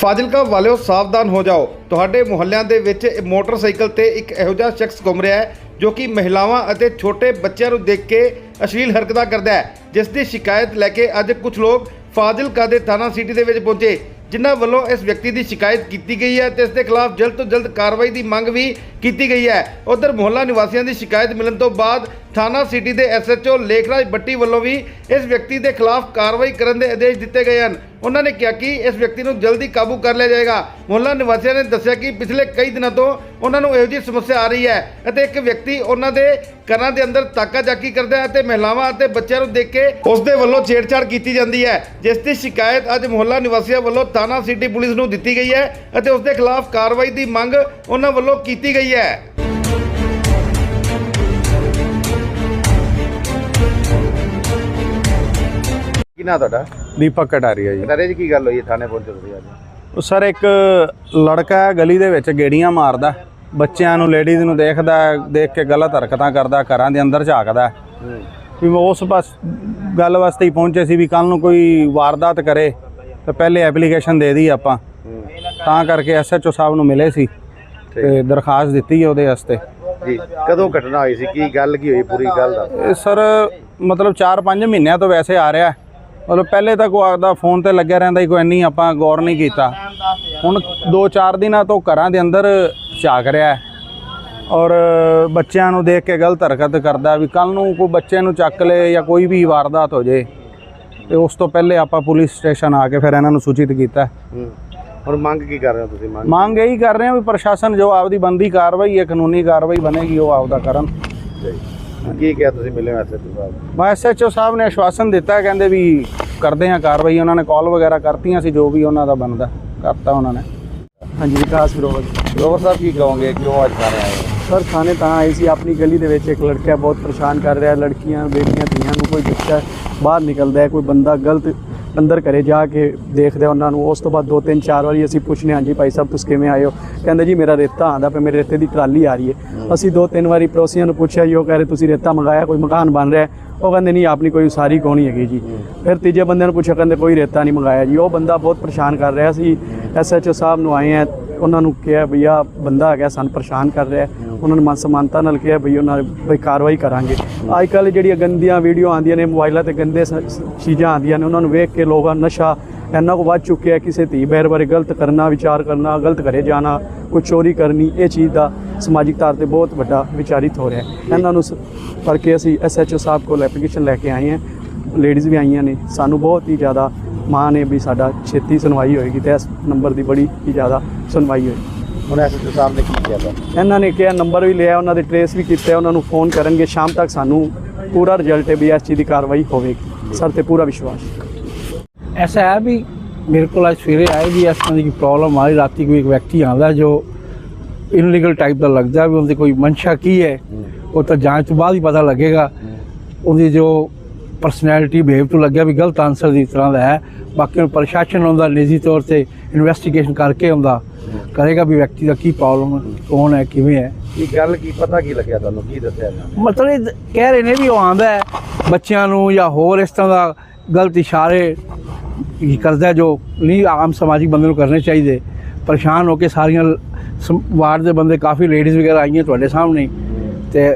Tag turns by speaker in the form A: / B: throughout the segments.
A: ਫਾਜ਼ਿਲਕਾ ਵਾਲਿਓ ਸਾਵਧਾਨ ਹੋ ਜਾਓ। ਤੁਹਾਡੇ ਮੁਹੱਲਿਆਂ ਦੇ ਵਿੱਚ ਮੋਟਰਸਾਈਕਲ ਤੇ ਇੱਕ ਇਹੋ ਜਿਹਾ ਸ਼ਖਸ ਘੁੰਮ ਰਿਹਾ ਹੈ, ਜੋ ਕਿ ਮਹਿਲਾਵਾਂ ਅਤੇ ਛੋਟੇ ਬੱਚਿਆਂ ਨੂੰ ਦੇਖ ਕੇ ਅਸ਼ਲੀਲ ਹਰਕਤਾਂ ਕਰਦਾ ਹੈ, ਜਿਸ ਦੀ ਸ਼ਿਕਾਇਤ ਲੈ ਕੇ ਅੱਜ ਕੁਝ ਲੋਕ ਫਾਜ਼ਿਲਕਾ ਦੇ ਥਾਣਾ ਸਿਟੀ ਦੇ ਵਿੱਚ ਪਹੁੰਚੇ, ਜਿਨ੍ਹਾਂ ਵੱਲੋਂ ਇਸ ਵਿਅਕਤੀ ਦੀ ਸ਼ਿਕਾਇਤ ਕੀਤੀ ਗਈ ਹੈ ਤੇ ਇਸ ਦੇ ਖਿਲਾਫ ਜਲਦ ਤੋਂ ਜਲਦ ਕਾਰਵਾਈ ਦੀ ਮੰਗ ਵੀ ਕੀਤੀ ਗਈ ਹੈ। ਉਧਰ ਮੁਹੱਲਾ ਨਿਵਾਸੀਆਂ ਦੀ ਸ਼ਿਕਾਇਤ ਮਿਲਣ ਤੋਂ ਬਾਅਦ ਥਾਣਾ ਸਿਟੀ ਦੇ ਐਸਐਚਓ ਲੇਖਰਾਜ ਬੱਟੀ ਵੱਲੋਂ ਵੀ ਇਸ ਵਿਅਕਤੀ ਦੇ ਖਿਲਾਫ ਕਾਰਵਾਈ ਕਰਨ ਦੇ ਆਦੇਸ਼ ਦਿੱਤੇ ਗਏ ਹਨ। ਉਹਨਾਂ ਨੇ ਕਿਹਾ ਕਿ ਇਸ ਵਿਅਕਤੀ ਨੂੰ ਜਲਦੀ ਕਾਬੂ ਕਰ ਲਿਆ ਜਾਏਗਾ। ਮੁਹੱਲਾ ਨਿਵਾਸੀਆਂ ਨੇ ਦੱਸਿਆ ਕਿ ਪਿਛਲੇ ਕਈ ਦਿਨਾਂ ਤੋਂ ਉਹਨਾਂ ਨੂੰ ਇਹੋ ਜਿਹੀ ਸਮੱਸਿਆ ਆ ਰਹੀ ਹੈ ਅਤੇ ਇੱਕ ਵਿਅਕਤੀ ਉਹਨਾਂ ਦੇ ਘਰਾਂ ਦੇ ਅੰਦਰ ਤਾਕਾ ਜਾਕੀ ਕਰਦਾ ਹੈ ਅਤੇ ਮਹਿਲਾਵਾਂ ਅਤੇ ਬੱਚਿਆਂ ਨੂੰ ਦੇਖ ਕੇ ਉਸ ਦੇ ਵੱਲੋਂ ਛੇੜਛਾੜ ਕੀਤੀ ਜਾਂਦੀ ਹੈ, ਜਿਸ ਦੀ ਸ਼ਿਕਾਇਤ ਅੱਜ ਮੁਹੱਲਾ ਨਿਵਾਸੀਆਂ ਵੱਲੋਂ ਥਾਣਾ ਸਿਟੀ ਪੁਲਿਸ ਨੂੰ ਦਿੱਤੀ ਗਈ ਹੈ ਅਤੇ ਉਸ ਦੇ ਖਿਲਾਫ ਕਾਰਵਾਈ ਦੀ ਮੰਗ ਉਹਨਾਂ ਵੱਲੋਂ ਕੀਤੀ ਗਈ ਹੈ। ਨਾ ਤੁਹਾਡਾ?
B: ਦੀਪਕ ਕਟਾਰੀਆ ਜੀ।
A: ਕਟਾਰੇ ਜੀ ਕੀ ਗੱਲ ਹੋਈ ਹੈ? ਥਾਣੇ ਪਹੁੰਚੇ ਤੁਸੀਂ ਅੱਜ
B: ਉਹ ਸਰ ਇੱਕ ਲੜਕਾ ਹੈ ਗਲੀ ਦੇ ਵਿੱਚ ਗੇੜੀਆਂ ਮਾਰਦਾ ਬੱਚਿਆਂ ਨੂੰ ਲੇਡੀਜ਼ ਨੂੰ ਦੇਖਦਾ ਦੇਖ ਕੇ ਗਲਤ ਹਰਕਤਾਂ ਕਰਦਾ ਘਰਾਂ ਦੇ ਅੰਦਰ ਝਾਕਦਾ। ਵੀ ਮੈਂ ਉਸ ਬਸ ਗੱਲ ਵਾਸਤੇ ਹੀ ਪਹੁੰਚੇ ਸੀ ਵੀ ਕੱਲ ਨੂੰ ਕੋਈ ਵਾਰਦਾਤ ਕਰੇ ਤਾਂ ਪਹਿਲੇ ਐਪਲੀਕੇਸ਼ਨ ਦੇ ਦੀ ਆਪਾਂ। ਤਾਂ ਕਰਕੇ ਐਸਐਚਓ ਸਾਹਿਬ ਨੂੰ ਮਿਲੇ ਸੀ ਤੇ ਦਰਖਾਸਤ ਦਿੱਤੀ ਹੈ ਉਹਦੇ ਵਾਸਤੇ।
A: ਜੀ ਕਦੋਂ ਘਟਨਾ ਹੋਈ ਸੀ? ਕੀ ਗੱਲ ਕੀ ਹੋਈ? ਪੂਰੀ ਗੱਲ ਦਾ
B: ਸਰ ਮਤਲਬ 4-5 ਮਹੀਨਿਆਂ ਤੋਂ ਵੈਸੇ ਆ ਰਿਹਾ। ਮਤਲਬ ਪਹਿਲੇ ਤਾਂ ਕੋਈ ਆਪਦਾ ਫੋਨ ਤੇ ਲੱਗਿਆ ਰਹਿੰਦਾ ਕੋਈ ਇੰਨੀ ਆਪਾਂ ਗੌਰ ਨਹੀਂ ਕੀਤਾ। ਹੁਣ 2-4 ਦਿਨਾਂ ਤੋਂ ਘਰਾਂ ਦੇ ਅੰਦਰ ਝਾਕ ਰਿਹਾ ਔਰ ਬੱਚਿਆਂ ਨੂੰ ਦੇਖ ਕੇ ਗਲਤ ਹਰਕਤ ਕਰਦਾ ਵੀ ਕੱਲ ਨੂੰ ਕੋਈ ਬੱਚੇ ਨੂੰ ਚੱਕ ਲੇ ਜਾਂ ਕੋਈ ਵੀ ਵਾਰਦਾਤ ਹੋ ਜੇ ਤੇ ਉਸ ਤੋਂ ਪਹਿਲੇ ਆਪਾਂ ਪੁਲਿਸ ਸਟੇਸ਼ਨ ਆ ਕੇ ਫਿਰ ਇਹਨਾਂ ਨੂੰ ਸੂਚਿਤ ਕੀਤਾ।
A: ਹੁਣ ਮੰਗ ਕੀ ਕਰ ਰਹੇ ਹੋ ਤੁਸੀਂ? ਮੰਗ
B: ਮੰਗ ਇਹੀ ਕਰ ਰਹੇ ਹਾਂ ਵੀ ਪ੍ਰਸ਼ਾਸਨ ਜੋ ਆਪਦੀ ਬੰਦੀ ਕਾਰਵਾਈ ਹੈ ਕਾਨੂੰਨੀ ਕਾਰਵਾਈ ਬਣੇਗੀ ਉਹ ਆਪਦਾ ਕਰਨ।
A: ਕੀ ਕਿਹਾ ਤੁਸੀਂ ਮਿਲੇ ਐਸਐਚਓ ਸਾਹਿਬ?
B: ਮੈਂ ਐਸਐਚਓ ਸਾਹਿਬ ਨੇ ਆਸ਼ਵਾਸਨ ਦਿੱਤਾ ਹੈ, ਕਹਿੰਦੇ ਵੀ ਕਰਦੇ ਹਾਂ ਕਾਰਵਾਈ। ਉਹਨਾਂ ਨੇ ਕਾਲ ਵਗੈਰਾ ਕਰਤੀਆਂ ਸੀ ਜੋ ਵੀ ਉਹਨਾਂ ਦਾ ਬਣਦਾ ਕਰਤਾ ਉਹਨਾਂ ਨੇ।
C: ਹਾਂਜੀ ਵਿਕਾਸ ਵਿਰੋਧ
A: ਰੋਵਰ ਸਾਹਿਬ ਕੀ ਕਹੋਗੇ? ਕਿਉਂ ਅੱਜ ਥਾਣੇ ਆਏ ਹੋ?
C: ਸਰ ਥਾਣੇ ਤਾਂ ਆਏ ਸੀ ਆਪਣੀ ਗਲੀ ਦੇ ਵਿੱਚ ਇੱਕ ਲੜਕਾ ਬਹੁਤ ਪਰੇਸ਼ਾਨ ਕਰ ਰਿਹਾ ਲੜਕੀਆਂ ਬੇਟੀਆਂ ਧੀਆਂ ਨੂੰ ਕੋਈ ਬੱਚਾ ਬਾਹਰ ਨਿਕਲਦਾ ਹੈ ਕੋਈ ਬੰਦਾ ਗਲਤ ਅੰਦਰ ਘਰੇ ਜਾ ਕੇ ਦੇਖਦਾ ਉਹਨਾਂ ਨੂੰ। ਉਸ ਤੋਂ ਬਾਅਦ ਦੋ ਤਿੰਨ ਚਾਰ ਵਾਰੀ ਅਸੀਂ ਪੁੱਛਨੇ ਹਾਂ ਜੀ ਭਾਈ ਸਾਹਿਬ ਤੁਸੀਂ ਕਿਵੇਂ ਆਏ ਹੋ? ਕਹਿੰਦੇ ਜੀ ਮੇਰਾ ਰੇਤਾ ਆਂਦਾ ਪਿਆ ਮੇਰੇ ਰੇਤੇ ਦੀ ਟਰਾਲੀ ਆ ਰਹੀ ਹੈ। ਅਸੀਂ ਦੋ ਤਿੰਨ ਵਾਰੀ ਪੜੋਸੀਆਂ ਨੂੰ ਪੁੱਛਿਆ ਜੀ ਉਹ ਕਹ ਰਹੇ ਤੁਸੀਂ ਰੇਤਾ ਮੰਗਾਇਆ ਕੋਈ ਮਕਾਨ ਬਣ ਰਿਹਾ ਉਹ ਕਹਿੰਦੇ ਨਹੀਂ ਆਪਣੀ ਕੋਈ ਉਸਾਰੀ ਕੋਣੀ ਹੈਗੀ ਜੀ? ਫਿਰ ਤੀਜੇ ਬੰਦੇ ਨੂੰ ਪੁੱਛਿਆ ਕਹਿੰਦੇ ਕੋਈ ਰੇਤਾ ਨਹੀਂ ਮੰਗਾਇਆ ਜੀ। ਉਹ ਬੰਦਾ ਬਹੁਤ ਪਰੇਸ਼ਾਨ ਕਰ ਰਿਹਾ ਸੀ। ਐਸਐਚਓ ਸਾਹਿਬ ਨੂੰ ਆਏ ਆ ਉਹਨਾਂ ਨੂੰ ਕਿਹਾ ਵੀ ਭਈਆ ਬੰਦਾ ਹੈਗਾ, ਸਾਨੂੰ ਪਰੇਸ਼ਾਨ ਕਰ ਰਿਹਾ ਉਹਨਾਂ ਨੇ ਮਨ ਸਮਾਨਤਾ ਨਾਲ ਕਿਹਾ ਵੀ ਉਹਨਾਂ ਬਈ ਕਾਰਵਾਈ ਕਰਾਂਗੇ। ਅੱਜ ਕੱਲ੍ਹ ਜਿਹੜੀਆਂ ਗੰਦੀਆਂ ਵੀਡੀਓ ਆਉਂਦੀਆਂ ਨੇ, ਮੋਬਾਈਲਾਂ ਤੇ ਗੰਦੇ ਸ- ਚੀਜ਼ਾਂ ਆਉਂਦੀਆਂ ਨੇ, ਉਹਨਾਂ ਨੂੰ ਵੇਖ ਕੇ ਲੋਕਾਂ ਨਸ਼ਾ ਇੰਨਾ ਕੁ ਵੱਧ ਚੁੱਕਿਆ ਕਿਸੇ ਧੀ ਬੈਰ ਬਾਰੇ ਗਲਤ ਕਰਨਾ, ਵਿਚਾਰ ਕਰਨਾ, ਗਲਤ ਘਰੇ ਜਾਣਾ, ਕੋਈ ਚੋਰੀ ਕਰਨੀ, ਇਹ ਚੀਜ਼ ਦਾ ਸਮਾਜਿਕ ਤੌਰ ਤੇ ਬਹੁਤ ਵੱਡਾ ਵਿਚਾਰਿਤ ਹੋ ਰਿਹਾ ਹੈ। ਇਹਨਾਂ ਨੂੰ ਸ- ਕਰਕੇ ਅਸੀਂ ਐਸਐਚਓ ਸਾਹਿਬ ਕੋਲ ਐਪਲੀਕੇਸ਼ਨ ਲੈ ਕੇ ਆਏ ਹਾਂ। ਲੇਡੀਜ਼ ਵੀ ਆਈਆਂ ਨੇ। ਸਾਨੂੰ ਬਹੁਤ ਹੀ ਜ਼ਿਆਦਾ ਮਾਂ ਨੇ ਵੀ ਸਾਡਾ ਛੇਤੀ ਸੁਣਵਾਈ ਹੋਏਗੀ ਤੇ ਇਸ ਨੰਬਰ ਦੀ ਬੜੀ ਹੀ ਜ਼ਿਆਦਾ ਸੁਣਵਾਈ ਹੋਈ।
A: ਹੁਣ ਐਸਐਸਓ ਸਾਹਿਬ ਨੇ ਕੀ ਕੀਤਾ
C: ਇਹਨਾਂ ਨੇ ਕਿਹਾ ਨੰਬਰ ਵੀ ਲਿਆ ਉਹਨਾਂ ਦੇ ਟ੍ਰੇਸ ਵੀ ਕੀਤੇ ਉਹਨਾਂ ਨੂੰ ਫੋਨ ਕਰਨਗੇ ਸ਼ਾਮ ਤੱਕ ਸਾਨੂੰ ਪੂਰਾ ਰਿਜ਼ਲਟ ਹੈ ਵੀ ਇਸ ਚੀਜ਼ ਦੀ ਕਾਰਵਾਈ ਹੋਵੇਗੀ। ਸਰ ਤੇ ਪੂਰਾ ਵਿਸ਼ਵਾਸ।
D: ਐਸਾ ਹੈ ਵੀ ਮੇਰੇ ਕੋਲ ਅੱਜ ਸਵੇਰੇ ਆਏ ਵੀ ਇਸ ਤਰ੍ਹਾਂ ਦੀ ਕੋਈ ਪ੍ਰੋਬਲਮ ਆਈ ਰਾਤੀ ਕੋਈ ਇੱਕ ਵਿਅਕਤੀ ਆਉਂਦਾ ਜੋ ਇਨਲੀਗਲ ਟਾਈਪ ਦਾ ਲੱਗਦਾ ਵੀ ਉਹਦੀ ਕੋਈ ਮਨਸ਼ਾ ਕੀ ਹੈ ਉਹ ਤਾਂ ਜਾਂਚ ਤੋਂ ਬਾਅਦ ਹੀ ਪਤਾ ਲੱਗੇਗਾ। ਉਹਦੀ ਜੋ ਪਰਸਨੈਲਿਟੀ ਬਿਹੇਵ ਤੋਂ ਲੱਗਿਆ ਵੀ ਗਲਤ ਆਨਸਰ ਦੀ ਤਰ੍ਹਾਂ ਦਾ ਹੈ। ਬਾਕੀ ਪ੍ਰਸ਼ਾਸਨ ਉਹਦਾ ਨਿੱਜੀ ਤੌਰ ਤੇ ਇਨਵੈਸਟੀਗੇਸ਼ਨ ਕਰਕੇ ਉਹਦਾ ਕਰੇਗਾ ਵੀ ਵਿਅਕਤੀ ਦਾ ਕੀ ਪ੍ਰੋਬਲਮ ਹੈ ਕੌਣ ਹੈ ਕਿਵੇਂ ਹੈ।
A: ਕੀ ਗੱਲ ਕੀ ਪਤਾ ਕੀ ਲੱਗਿਆ ਤੁਹਾਨੂੰ? ਕੀ ਦੱਸਿਆ ਇਹਨਾਂ ਨੇ?
D: ਮਤਲਬ ਇਹ ਕਹਿ ਰਹੇ ਨੇ ਵੀ ਉਹ ਆਂਦਾ ਹੈ ਬੱਚਿਆਂ ਨੂੰ ਜਾਂ ਹੋਰ ਇਸ ਤਰ੍ਹਾਂ ਦਾ ਗਲਤ ਇਸ਼ਾਰੇ ਕਰਦਾ ਜੋ ਨਹੀਂ ਆਮ ਸਮਾਜਿਕ ਬੰਦੇ ਨੂੰ ਕਰਨੇ ਚਾਹੀਦੇ। ਪਰੇਸ਼ਾਨ ਹੋ ਕੇ ਸਾਰੀਆਂ ਵਾਰਡ ਦੇ ਬੰਦੇ ਕਾਫੀ ਲੇਡੀਜ਼ ਵਗੈਰਾ ਆਈਆਂ ਤੁਹਾਡੇ ਸਾਹਮਣੇ। ਤੇ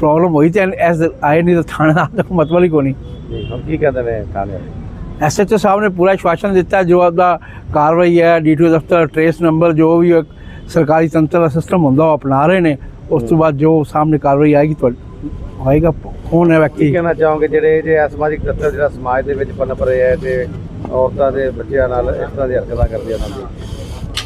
D: ਪ੍ਰੋਬਲਮ ਹੋਈ ਤੇ ਐਸ ਆਏ ਨਹੀਂ ਤਾਂ ਥਾਣੇ ਦਾ ਮਤਲਬ ਹੀ ਕੋਈ ਨਹੀਂ।
A: ਜੀ ਹੁਣ ਕੀ ਕਹਿੰਦੇ ਨੇ ਥਾਣੇ ਵਾਲੇ?
D: ਐਸਐਚਓ ਸਾਹਿਬ ਨੇ ਪੂਰਾ ਆਸ਼ਵਾਸਨ ਦਿੱਤਾ ਜੋ ਆਪਦਾ ਕਾਰਵਾਈ ਹੈ ਡੀਟੀਓ ਦਫ਼ਤਰ ਟਰੇਸ ਨੰਬਰ ਜੋ ਵੀ ਸਰਕਾਰੀ ਤੰਤਰ ਦਾ ਸਿਸਟਮ ਹੁੰਦਾ ਉਹ ਅਪਣਾ ਰਹੇ ਨੇ। ਉਸ ਤੋਂ ਬਾਅਦ ਜੋ ਸਾਹਮਣੇ ਕਾਰਵਾਈ ਆਏਗੀ ਤੁਹਾਡੀ ਹੋਏਗਾ ਕੌਣ ਹੈ ਵਿਅਕਤੀ?
A: ਕਹਿਣਾ ਚਾਹੋਗੇ ਜਿਹੜੇ ਜੇ ਸਮਾਜਿਕ ਤੱਤਵ ਜਿਹੜਾ ਸਮਾਜ ਦੇ ਵਿੱਚ ਪਨਪ ਰਿਹਾ ਹੈ ਤੇ ਔਰਤਾਂ ਦੇ ਬੱਚਿਆਂ ਨਾਲ ਇਸ ਤਰ੍ਹਾਂ ਦੀ ਹਰਕਤਾਂ ਕਰਦੇ ਉਹਨਾਂ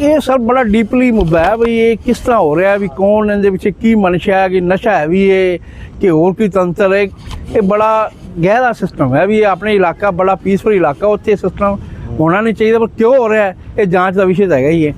D: ਇਹ ਸਰ ਬੜਾ ਡੀਪਲੀ ਮੁੱਦਾ ਹੈ ਵੀ ਇਹ ਕਿਸ ਤਰ੍ਹਾਂ ਹੋ ਰਿਹਾ ਵੀ ਕੌਣ ਇਹਦੇ ਵਿੱਚ ਕੀ ਮਨਸ਼ਾ ਹੈ ਕਿ ਨਸ਼ਾ ਹੈ ਵੀ ਇਹ, ਕਿ ਹੋਰ ਕੀ ਤੰਤਰ ਹੈ। ਇਹ ਬੜਾ ਗਹਿਰਾ ਸਿਸਟਮ ਹੈ ਵੀ ਇਹ ਆਪਣੇ ਇਲਾਕਾ ਬੜਾ ਪੀਸਫੁਲ ਇਲਾਕਾ, ਉੱਥੇ ਸਿਸਟਮ ਹੋਣਾ ਨਹੀਂ ਚਾਹੀਦਾ, ਪਰ ਕਿਉਂ ਹੋ ਰਿਹਾ ਇਹ ਜਾਂਚ ਦਾ ਵਿਸ਼ੇ ਤਾਂ ਹੈਗਾ ਹੀ ਹੈ।